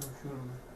Çalışıyorum ben.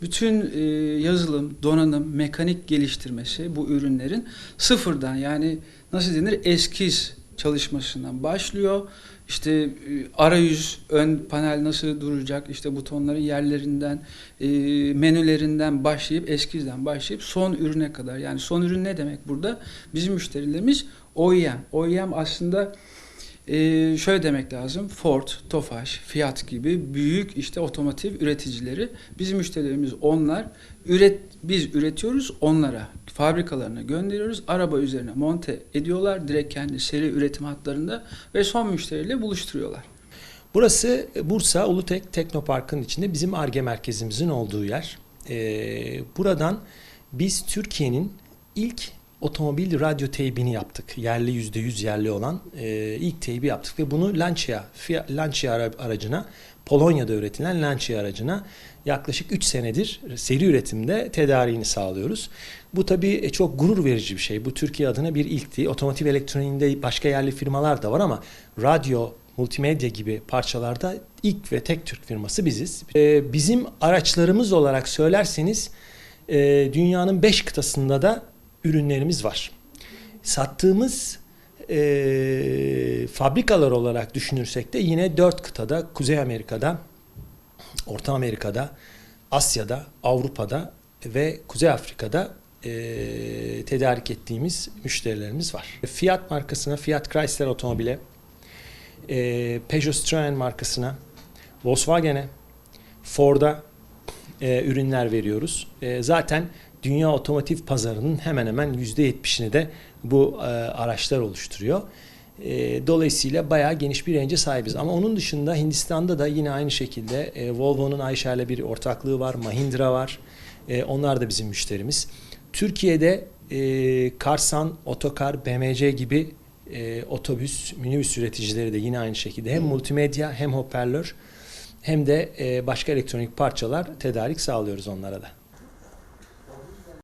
Bütün e, yazılım, donanım, mekanik geliştirmesi bu ürünlerin sıfırdan yani nasıl denir eskiz çalışmasından başlıyor. İşte e, arayüz, ön panel nasıl duracak, işte butonların yerlerinden, e, menülerinden başlayıp eskizden başlayıp son ürüne kadar. Yani son ürün ne demek burada? Bizim müşterilerimiz OEM. OEM aslında ee, şöyle demek lazım. Ford, Tofaş, Fiat gibi büyük işte otomotiv üreticileri. Bizim müşterilerimiz onlar. Üret, biz üretiyoruz onlara. Fabrikalarına gönderiyoruz. Araba üzerine monte ediyorlar. Direkt kendi seri üretim hatlarında ve son müşteriyle buluşturuyorlar. Burası Bursa Ulutek Teknopark'ın içinde bizim ARGE merkezimizin olduğu yer. Ee, buradan biz Türkiye'nin ilk otomobil radyo teybini yaptık. Yerli %100 yerli olan e, ilk teybi yaptık ve bunu Lancia, Fiat, Lancia ara- aracına Polonya'da üretilen Lancia aracına yaklaşık 3 senedir seri üretimde tedariğini sağlıyoruz. Bu tabii e, çok gurur verici bir şey. Bu Türkiye adına bir ilkti. Otomotiv elektroniğinde başka yerli firmalar da var ama radyo, multimedya gibi parçalarda ilk ve tek Türk firması biziz. E, bizim araçlarımız olarak söylerseniz e, dünyanın 5 kıtasında da ürünlerimiz var. Sattığımız e, fabrikalar olarak düşünürsek de yine dört kıtada, Kuzey Amerika'da, Orta Amerika'da, Asya'da, Avrupa'da ve Kuzey Afrika'da e, tedarik ettiğimiz müşterilerimiz var. Fiat markasına, Fiat Chrysler otomobile, e, Peugeot Citroen markasına, Volkswagen'e, Ford'a e, ürünler veriyoruz. E, zaten dünya otomotiv pazarının hemen hemen %70'ini de bu e, araçlar oluşturuyor. E, dolayısıyla bayağı geniş bir range'e sahibiz. Ama onun dışında Hindistan'da da yine aynı şekilde e, Volvo'nun Ayşe ile bir ortaklığı var, Mahindra var. E, onlar da bizim müşterimiz. Türkiye'de e, Karsan, Otokar, BMC gibi e, otobüs, minibüs üreticileri de yine aynı şekilde hem multimedya hem hoparlör hem de e, başka elektronik parçalar tedarik sağlıyoruz onlara da.